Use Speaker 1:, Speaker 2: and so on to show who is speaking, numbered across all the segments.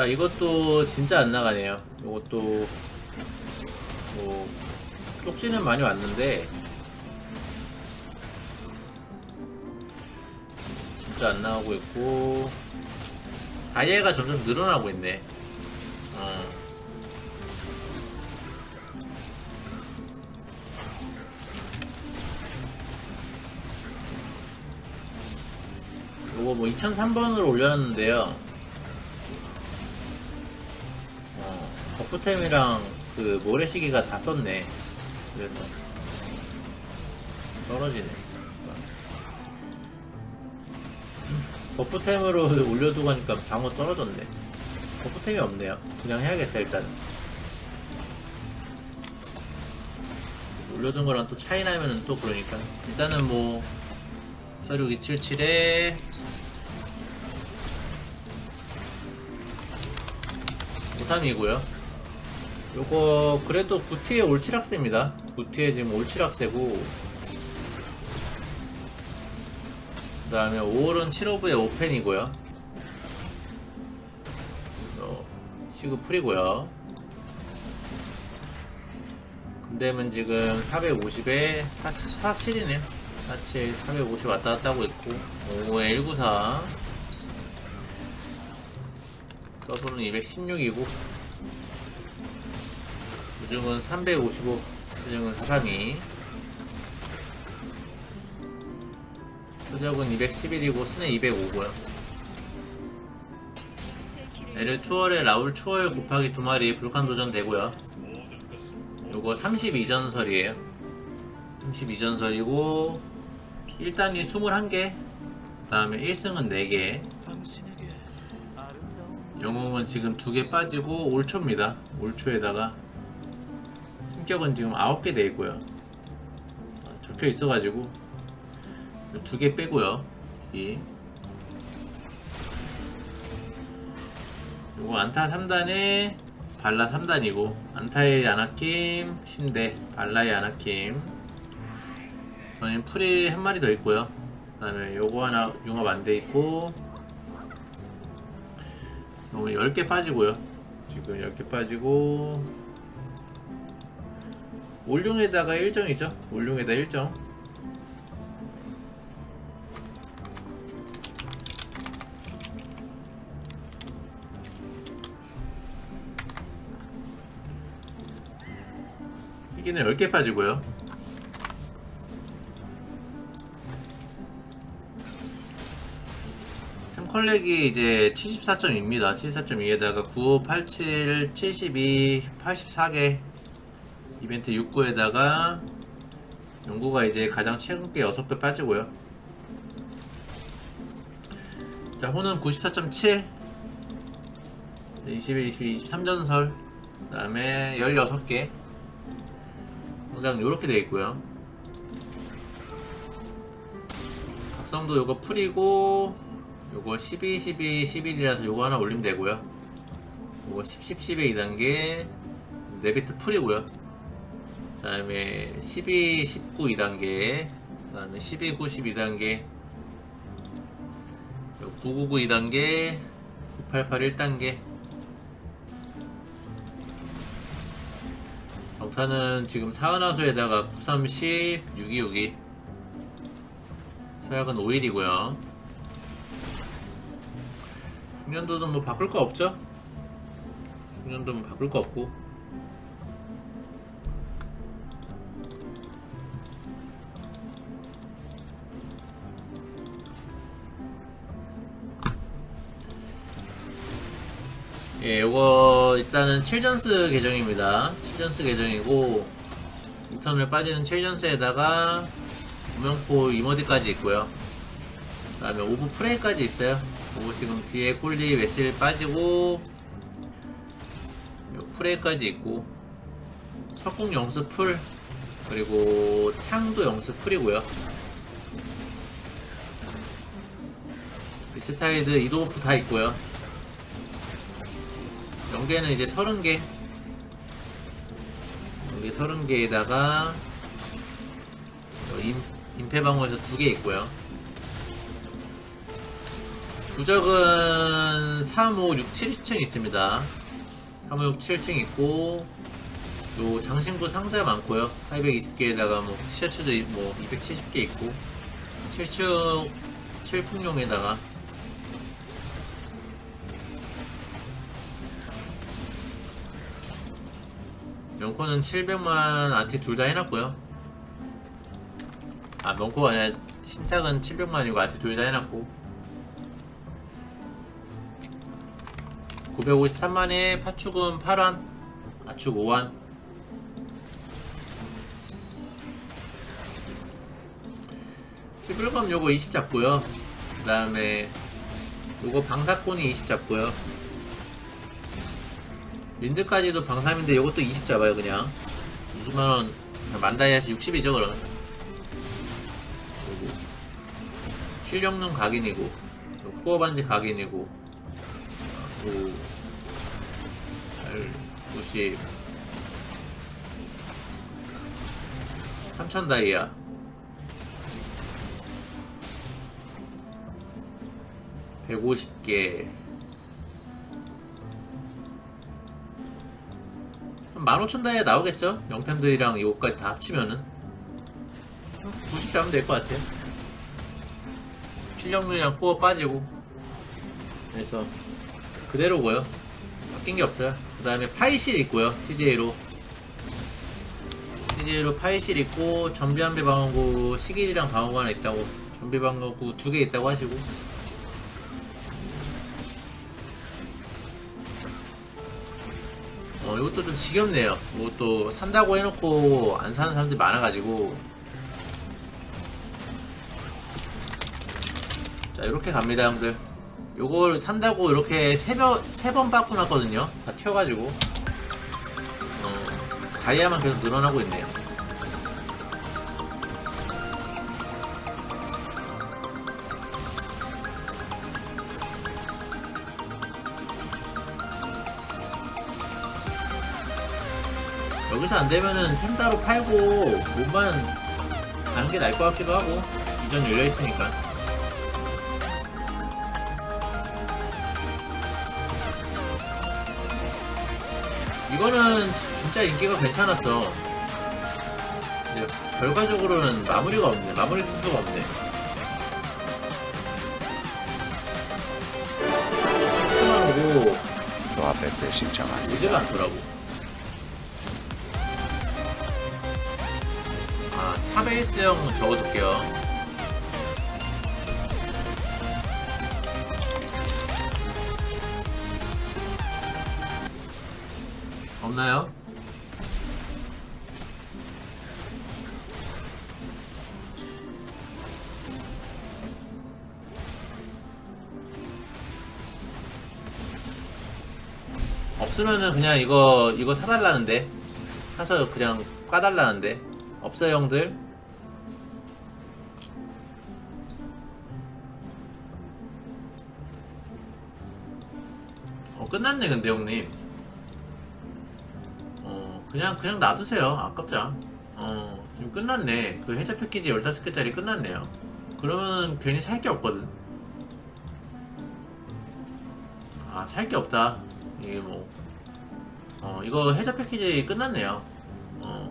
Speaker 1: 자 이것도 진짜 안 나가네요. 이것도 뭐 쪽지는 많이 왔는데 진짜 안 나가고 있고 다이애가 점점 늘어나고 있네. 어. 요거 뭐 2003번으로 올려놨는데요 어, 버프템이랑 그 모래시계가 다 썼네. 그래서 떨어지네. 버프템으로 올려두고 가니까 방어 떨어졌네. 버프템이 없네요. 그냥 해야겠다 일단. 올려둔 거랑 또 차이 나면은 또 그러니까 일단은 뭐 46277에 53이고요. 요거 그래도 구티의 올치락세입니다. 구티의 지금 올치락세고 그 다음에 5월은 7호부의 오펜이고요. 어, 시그 풀이고요. 근데는 지금 450에 47이네요. 47, 450 왔다 갔다 하고 있고 5에 194 더블은 216이고 우중은 355 우중은 432 수적은 211이고 스네 205고요. 에르 추월에 라울 추월 곱하기 두 마리 불칸 도전 되고요. 요거 32전설이에요. 32전설이고 1단이 21개 그 다음에 1승은 4개. 영웅은 지금 두개 빠지고 올초입니다. 올초에다가 승격은 지금 아홉 개돼 있고요. 어, 적혀 있어가지고 두 개 빼고요. 이 요거 안타 3단에 발라 3단이고 안타의 아나킴 신대 발라의 아나킴 저는 풀이 한 마리 더 있고요. 그 다음에 요거 하나 융합 안 돼 있고 어, 10개 빠지고요. 지금 10개 빠지고 올룡에다가 1정이죠. 올룡에다 1정. 이게는 10개 빠지고요. 컬렉이 이제 74.2입니다. 74.2에다가 9, 87, 72, 84개 이벤트 6구에다가 연구가 이제 가장 최근 게 6배 빠지고요. 자, 호는 94.7 21, 22, 23전설 그 다음에 16개 당장 이렇게 되어 있고요. 각성도 요거 풀이고 요거 12, 12, 11이라서 요거 하나 올리면 되고요. 요거 10, 10, 10의 2단계 네비트 풀이고요. 그 다음에 12, 19 2단계 그 다음에 12, 9, 12단계 999 2단계 988 1단계. 정타는 지금 사은화수에다가 930, 6262 서약은 5일이고요. 중년도는 뭐 바꿀 거 없죠? 중년도는 바꿀 거 없고 예, 요거 일단은 7전스 계정입니다. 7전스 계정이고 인턴을 빠지는 7전스에다가 무명포 이모디까지 있고요. 그 다음에 오브 프레이까지 있어요. 오브 지금 뒤에 콜리 웨실 빠지고 요 프레이까지 있고 석궁 영수 풀 그리고 창도 영수 풀이고요. 리스타이드 이도오프 다 있고요. 연계는 이제 30개 여기 30개에다가 임, 임페방어에서 2개 있고요 부적은 3, 5, 6, 7층 있습니다. 3, 5, 6, 7층 있고 요 장신구 상자 많고요. 820개에다가 뭐 티셔츠도 있- 뭐 270개 있고 7축 7풍용에다가 명코는 700만 안티 둘 다 해놨고요. 아 명코가 아니라 신탁은 700만이고 안티 둘 다 해놨고. 953만에 파축은 8완 아축 5완 시블검 요거 20 잡고요. 그 다음에 요거 방사콘이 20 잡고요 린드까지도 방삼인데 요것도 20 잡아요 그냥. 20만원 만다이아서 60이죠 그러면. 요거 출력눈 각인이고 요 코어 반지 각인이고 요90 3000 다이아. 백오십 개 15,000 다이아 나오겠죠? 영템들이랑 이거까지 다 합치면은. 90 잡으면 될 것 같아요. 실력률이랑 코어 빠지고. 그래서 그대로고요. 바뀐 게 없어요. 그 다음에 파이실 있고요 TJ로. TJ로 파이실 있고 전비 한배 방어구 시길이랑 방어구 하나 있다고. 전비 방어구 두 개 있다고 하시고 어 이것도 좀 지겹네요. 뭐 또 산다고 해놓고 안 사는 사람들이 많아가지고. 자 이렇게 갑니다 형들. 요걸 산다고 이렇게 세번세번 받고 났거든요. 다 튀어가지고. 어 다이아만 계속 늘어나고 있네요 여기서 안 되면은 템 따로 팔고 몸만 가는 게 나을 것 같기도 하고 이전 열려 있으니까 이거는 지- 진짜 인기가 괜찮았어. 이제 결과적으로는 마무리가 없네. 마무리 투수가 없네. 깔끔하고
Speaker 2: 또 앞에서 신청합니다.
Speaker 1: 오지가 않더라고. 아, 타베이스형 적어둘게요. 없나요? 없으면은 그냥 이거 이거 사달라는데 사서 그냥 까달라는데 없어요 형들? 어 끝났네 근데 형님. 어 그냥 그냥 놔두세요. 아깝자 어 지금 끝났네. 그 해자 패키지 15개짜리 끝났네요. 그러면 괜히 살 게 없거든. 아 살 게 없다. 이게 뭐. 어, 이거 해자 패키지 끝났네요.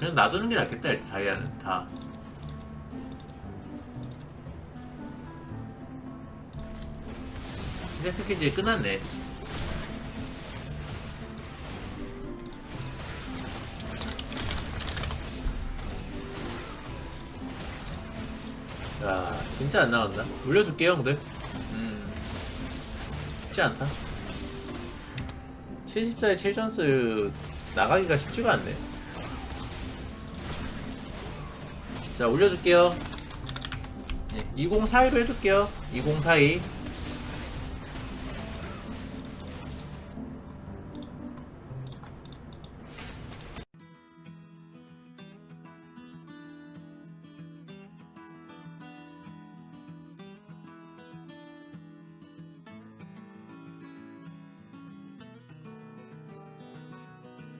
Speaker 1: 어, 그냥 놔두는 게 낫겠다, 일단 다이아는. 다. 해자 패키지 끝났네. 야, 진짜 안 나온다. 물려줄게요, 형들. 음, 쉽지 않다. 70자의 7전스 나가기가 쉽지가 않네. 자, 올려줄게요. 네, 2042로 해둘게요. 2042.